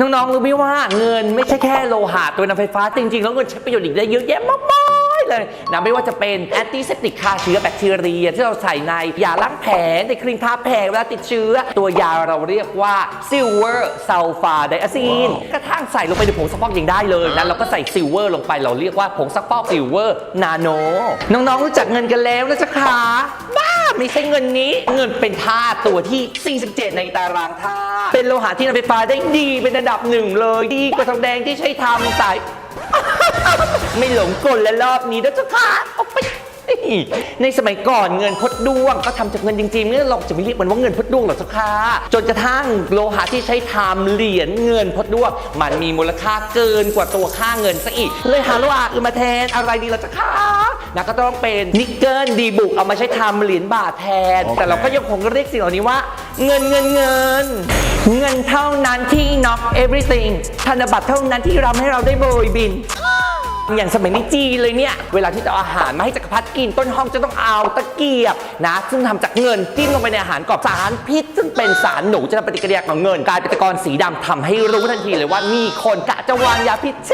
น้องๆรู้ไหมว่าเงินไม่ใช่แค่โลหะตัวนำไฟฟ้า จริงๆ แล้วเงินใช้ประโยชน์อีกได้เยอะแยะมากมายเลยนะไม่ว่าจะเป็นแอนตี้เซปติกฆ่าเชื้อแบคทีเรีย ที่เราใส่ในยาล้างแผลในครีมทาแผลเวลาติดเชื้อ ตัวยาเราเรียกว่าซิลเวอร์ซัลฟาไดอะซีนกระทั่งใส่ลงไปในผงซักฟอกยังได้เลยนะเราก็ใส่ซิลเวอร์ลงไปเราเรียกว่าผงซักฟอกซิลเวอร์นาโนน้องๆรู้จักเงินกันแล้วนะจ๊ะคะบ้า ไม่ใช่เงินนี้ เงินเป็นธาตุตัวที่ 47 ในตารางธาตุเป็นโลหะที่นำไฟฟ้าได้ดีเป็นระดับหนึ่งเลย ดีกว่าทองแดงที่ใช้ทำสาย ไม่หลงกลและรอบนี้นะเจ้าค่ะเอาไปในสมัยก่อนเงินพดด้วงก็ทำจากเงินจริงๆเนี่ยเราจะไม่เรียกมันว่าเงินพดด้วงหรอกเจ้าค่ะจนกระทั่งโลหะที่ใช้ทำเหรียญเงินพดด้วงมันมีมูลค่าเกินกว่าตัวค่าเงินซะอีก เลยหาโลหะอื่นมาแทนอะไรดีล่ะเจ้าค่ะ นะก็ต้องเป็นนิกเกิลดีบุกเอามาใช้ทำเหรียญบาทแทนแต่เราก็ยังคงเรียกสิ่งเหล่านี้ว่า เงินเงินเงิน เงินเท่านั้นที่ knock everything ธนบัตรเท่านั้นที่ทำให้เราได้โบยบิน อย่างสมัยนี้จีนเลยเนี่ย เวลาที่จะเอาอาหารมาให้จักรพรรดิกินต้นห้องจะต้องเอาตะเกียบนะ ซึ่งทำจากเงินจิ้มลงไปในอาหารกรอบสารพิษ ซึ่งเป็นสารหนูจะทำปฏิกิริยากับเงินกลายเป็นตะกอนสีดำทำให้รู้ทันทีเลยว่ามีคนกะจะวางยาพิษใช่ไหมล่ะ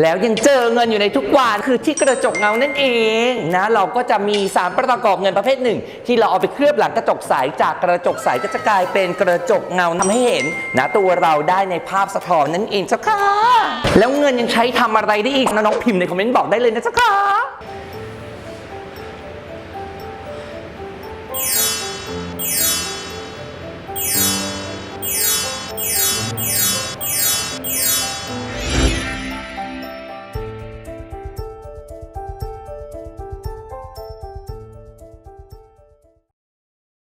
แล้วยังเจอเงินอยู่ในทุกวันคือที่กระจกเงานั่นเองนะเราก็จะมีสารประกอบเงินประเภทหนึ่ง ที่เราเอาไปเคลือบหลังกระจกใสจากกระจกใสก็จะกลายเป็นกระจกเงาทำให้เห็นนะตัวเราได้ในภาพสะท้อนนั่นเองเจ้าค่ะแล้วเงินยังใช้ทำอะไรได้อีกน้องพิมพ์ในคอมเมนต์บอกได้เลยนะเจ้าค่ะ